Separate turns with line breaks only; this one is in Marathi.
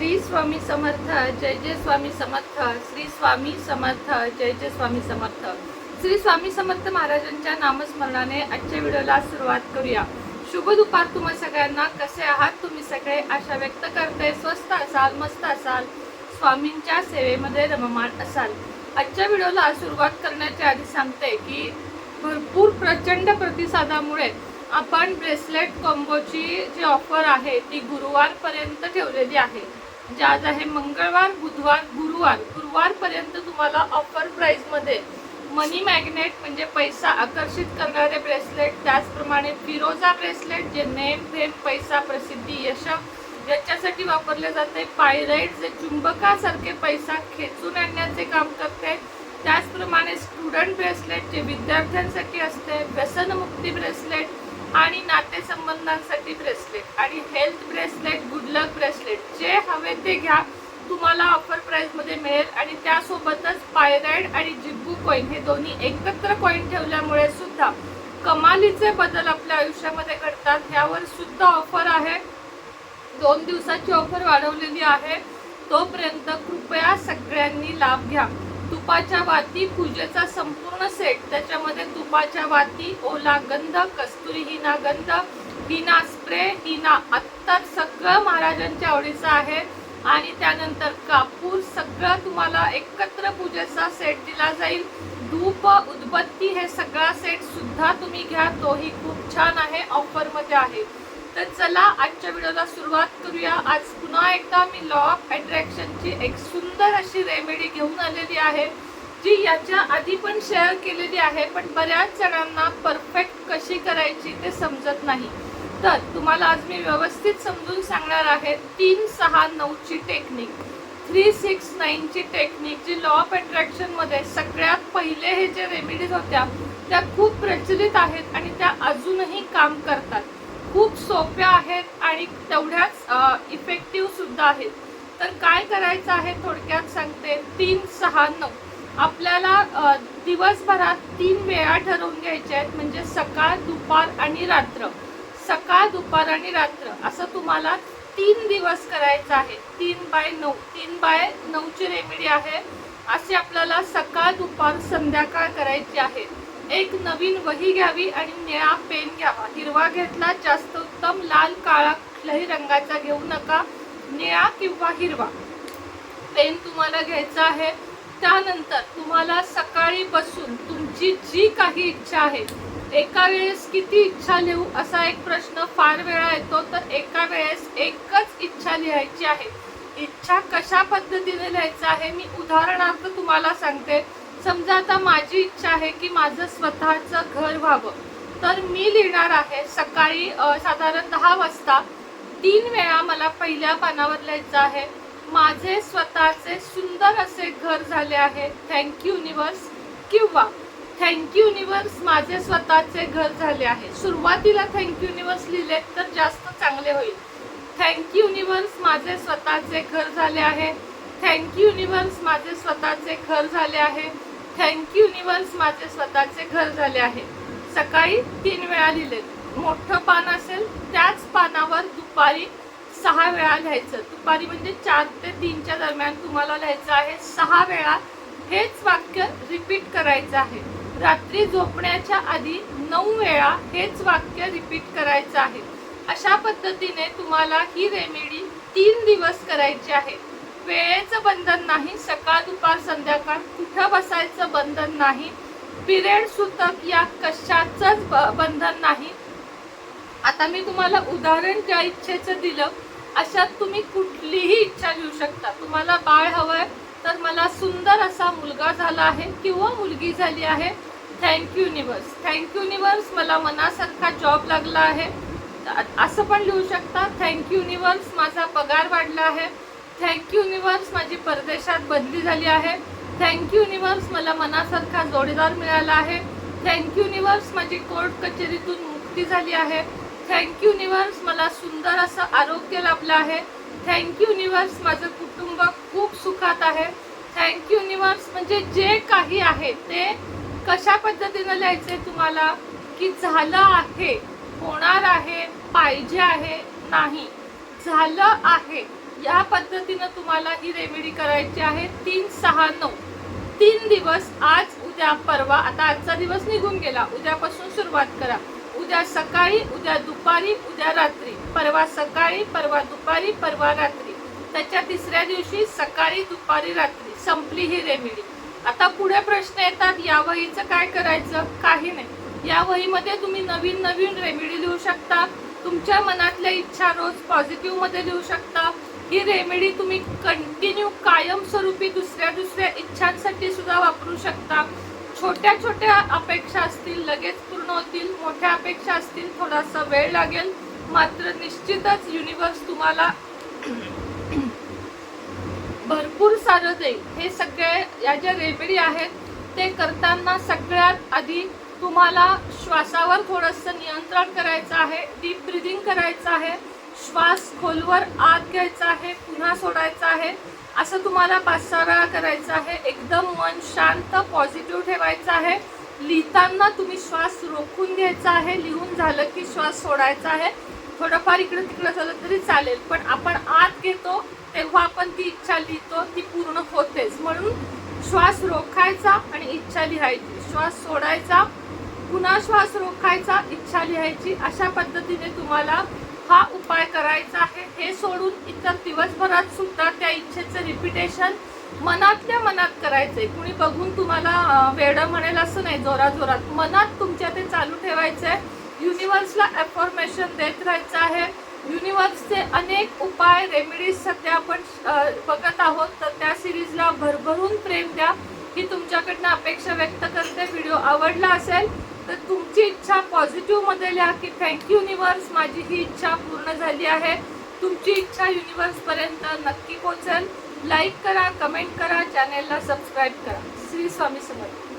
श्री स्वामी समर्थ जय जय स्वामी समर्थ श्री स्वामी समर्थ जय जय स्वामी समर्थ. श्री स्वामी समर्थ महाराजांच्या नामस्मरणाने आजच्या व्हिडिओला सुरुवात करूया. शुभ दुपार तुम्हा सगळ्यांना. कसे आहात तुम्ही सगळे? आशा व्यक्त करते. स्वस्त असाल मस्त असाल. स्वामींच्या सेवेमध्ये रममाण असाल. आजच्या व्हिडिओला सुरुवात करण्याच्या आधी सांगते की भरपूर प्रचंड प्रतिसादामुळे आपण ब्रेसलेट कॉम्बोची जी ऑफर आहे ती गुरुवारपर्यंत ठेवलेली आहे. जे आज आहे मंगळवार बुधवार गुरुवार. गुरुवारपर्यंत तुम्हाला ऑफर प्राईजमध्ये मनी मॅग्नेट म्हणजे पैसा आकर्षित करणारे ब्रेसलेट त्याचप्रमाणे फिरोजा ब्रेसलेट जे नेम फेम पैसा प्रसिद्धी यश याच्यासाठी वापरले जाते. पायराईट जे चुंबकासारखे पैसा खेचून आणण्याचे काम करते. त्याचप्रमाणे स्टुडंट ब्रेसलेट जे विद्यार्थ्यांसाठी असते व्यसनमुक्ती ब्रेसलेट आणि नातेसंबंधांसाठी ब्रेसलेट आणि health bracelet good luck bracelet जे हवे ते घ्या. तुम्हाला ऑफर प्राईजमध्ये मिळेल आणि त्यासोबतच पायराईड आणि जिब्बू कॉईन हे दोन्ही एकत्र कॉईन ठेवल्यामुळे सुद्धा कमालीचे बदल आपल्या आयुष्यामध्ये घडतात. ह्यावर सुद्धा ऑफर आहे. दोन दिवसाची ऑफर वाढवलेली आहे. तोपर्यंत कृपया सगळ्यांनी लाभ घ्या. तुपाच्या वाती पूजेचा संपूर्ण सेट. त्याच्यामध्ये तुपाच्या वाती ओला गंध कस्तुरी हिना गंध हिना स्प्रे हिना अत्तर सगळं महाराजांच्या आवडीचं आहे. आणि त्यानंतर कापूर सगळं तुम्हाला एकत्र पूजेचा सेट दिला जाईल. धूप उदबत्ती हे सगळा सेट सुद्धा तुम्ही घ्या. तोही खूप छान आहे ऑफरमध्ये आहे. तर चला आजच्या व्हिडिओला सुरुवात करूया. आज पुन्हा एकदा मी लॉ ऑफ अट्रॅक्शनची एक सुंदर अशी रेमेडी घेऊन आलेली आहे जी याच्या आधी पण शेअर केलेली आहे पण बऱ्याच जणांना परफेक्ट कशी करायची ते समजत नाही. तर तुम्हाला आज मी व्यवस्थित समजून सांगणार आहे तीन सहा नऊची टेक्निक थ्री सिक्स नाईनची टेक्निक जी लॉ ऑफ अट्रॅक्शनमध्ये सगळ्यात पहिले हे जे रेमेडीज होत्या त्या खूप प्रचलित आहेत आणि त्या अजूनही काम करतात. खूप सोप्या आहेत आणि तेवढ्याच इफेक्टिव्ह सुद्धा आहेत. तर काय करायचं आहे थोडक्यात सांगते. तीन सहा नऊ. आपल्याला दिवसभरात तीन वेळा ठरवून घ्यायच्या आहेत म्हणजे सकाळ दुपार आणि रात्र. सकाळ दुपार आणि रात्र. असं तुम्हाला तीन दिवस करायचं आहे. तीन बाय नऊ. तीन बाय नऊची रेमेडी आहे. अशी आपल्याला सकाळ दुपार संध्याकाळ करायची आहे. एक नवीन वही घ्यावी आणि निळा पेन घ्यावा. हिरवा घेतला जास्त उत्तम लाल काळा कुठल्याही रंगाचा घेऊ नका. निळा किंवा हिरवा. पेन तुम्हाला घ्यायचा आहे. त्यानंतर तुम्हाला सकाळी बसून तुमची जी काही इच्छा आहे एका वेळेस किती इच्छा लिहू असा एक प्रश्न फार वेळा येतो तर एका वेळेस एकच इच्छा लिहायची आहे. इच्छा कशा पद्धतीने लिहायचं आहे? मी उदाहरणार्थ तुम्हाला सांगते. समजा आता माझी इच्छा आहे की माझं स्वतःचं घर व्हावं. तर मी लिहिणार आहे सकाळी साधारण दहा वाजता तीन वेळा मला पहिल्या पानावर लिहायचं आहे. माझे स्वतःचे सुंदर असे घर झाले आहे. थँक्यू युनिवर्स किंवा थँक्यू युनिवर्स माझे स्वतःचे घर झाले आहे. सुरुवातीला थँक्यू युनिवर्स लिहिले तर जास्त चांगले होईल. थँक्यू युनिवर्स माझे स्वतःचे घर झाले आहे. थँक्यू युनिवर्स माझे स्वतःचे घर झाले आहे. थँक्यू युनिवर्स माझे स्वतःचे घर झाले आहे. सकाळी तीन वेळा लिहिले. मोठं पान असेल त्याच पानावर दुपारी सहा वेळा लिहायचं. दुपारी म्हणजे चार ते तीनच्या दरम्यान तुम्हाला लिहायचं आहे. सहा वेळा हेच वाक्य रिपीट करायचं आहे. रात्री झोपण्याच्या आधी नऊ वेळा हेच वाक्य रिपीट करायचं आहे. अशा पद्धतीने तुम्हाला ही रेमेडी तीन दिवस करायची आहे. वेळेचं बंधन नाही सकाळ दुपार संध्याकाळ कुठं बसायचं बंधन नाही. पिरियड सुतक या कशाचंच ब- बंधन नाही. आता मी तुम्हाला उदाहरण ज्या इच्छेचं दिलं अशात तुम्ही कुठलीही इच्छा घेऊ शकता. तुम्हाला बाळ हवंय तर मला सुंदर असा मुलगा झाला आहे किंवा मुलगी झाली आहे. थँक्यू युनिवर्स थँक्यू युनिवर्स मला मनासारखा जॉब लागला आहे. असं पण लिहू शकता थँक्यू युनिवर्स माझा पगार वाढला आहे. थँक्यू युनिवर्स माझी परदेशात बदली झाली आहे. थँक्यू युनिवर्स मला मनासारखा जोडीदार मिळाला आहे. थँक्यू युनिवर्स माझी कोर्ट कचेरीतून मुक्ती झाली आहे. थँक्यू युनिवर्स मला सुंदर असं आरोग्य लाभलं आहे. थँक्यू युनिवर्स माझं कुटुंब खूप सुखात आहे. थँक्यू युनिवर्स म्हणजे जे काही आहे ते कशा पद्धतीनं लिहायचे तुम्हाला? की झालं आहे होणार आहे पाहिजे आहे नाही. झालं आहे. या पद्धतीनं तुम्हाला ही रेमेडी करायची आहे. तीन सहा नऊ. तीन दिवस. आज उद्या परवा. आता आजचा दिवस निघून गेला. उद्यापासून सुरुवात करा. उद्या सकाळी उद्या दुपारी उद्या रात्री. परवा सकाळी परवा दुपारी परवा रात्री. त्याच्या तिसऱ्या दिवशी सकाळी दुपारी रात्री. संपली ही रेमेडी. आता पुढे प्रश्न येतात या वहीचं काय करायचं? काही नाही. या वहीमध्ये तुम्ही नवीन नवीन रेमेडी लिहू शकता. तुमच्या मनातल्या इच्छा रोज पॉझिटिव्हमध्ये लिहू शकता. ही रेमेडी तुम्ही कंटिन्यू कायमस्वरूपी दुसऱ्या दुसऱ्या इच्छांसाठी सुद्धा वापरू शकता. छोट्या छोट्या अपेक्षा असतील लगेच पूर्ण होतील. मोठ्या अपेक्षा असतील थोडासा वेळ लागेल. मात्र निश्चितच युनिवर्स तुम्हाला भरपूर सारं देईल. हे सगळे या ज्या रेमेडी आहेत ते करताना सगळ्यात आधी तुम्हाला श्वासावर थोडंसं नियंत्रण करायचं आहे डीप ब्रिदिंग करायचं आहे. श्वास खोलवर आत घ्यायचा आहे पुन्हा सोडायचा आहे. असं तुम्हाला पाच सहा वेळा करायचं आहे. एकदम मन शांत पॉझिटिव्ह ठेवायचं आहे. लिहिताना तुम्ही श्वास रोखून घ्यायचा आहे. लिहून झालं की श्वास सोडायचा आहे. थोडंफार इकडं तिकडं झालं तरी चालेल. पण आपण आत घेतो तेव्हा आपण ती इच्छा लिहितो ती पूर्ण होतेच. म्हणून श्वास रोखायचा आणि इच्छा लिहायची. श्वास सोडायचा पुन्हा श्वास रोखायचा इच्छा लिहायची. अशा पद्धतीने तुम्हाला हा उपाय करायचा आहे हे सोडून इतर दिवसभरात सुद्धा त्या इच्छेचं रिपिटेशन मनातल्या मनात करायचंय. कुणी बघून तुम्हाला अं, वेडं म्हणेल असं नाही जोरात जोरात. मनात तुमच्या ते चालू ठेवायचं आहे युनिवर्सला अफॉर्मेशन देत राहायचं आहे. युनिवर्सचे अनेक उपाय रेमेडीज सध्या आपण बघत आहोत. तर त्या सिरीजला भरभरून प्रेम द्या. ही तुमच्याकडनं अपेक्षा व्यक्त करते. व्हिडिओ आवडला असेल तर तुमची इच्छा पॉझिटिव्हमध्ये लिहा की थँक्यू युनिव्हर्स माझी ही इच्छा पूर्ण झाली आहे. तुमची इच्छा युनिव्हर्स पर्यंत नक्की पोहोचेल. लाईक करा कमेंट करा चॅनेलला सबस्क्राईब करा. श्री स्वामी समर्थ.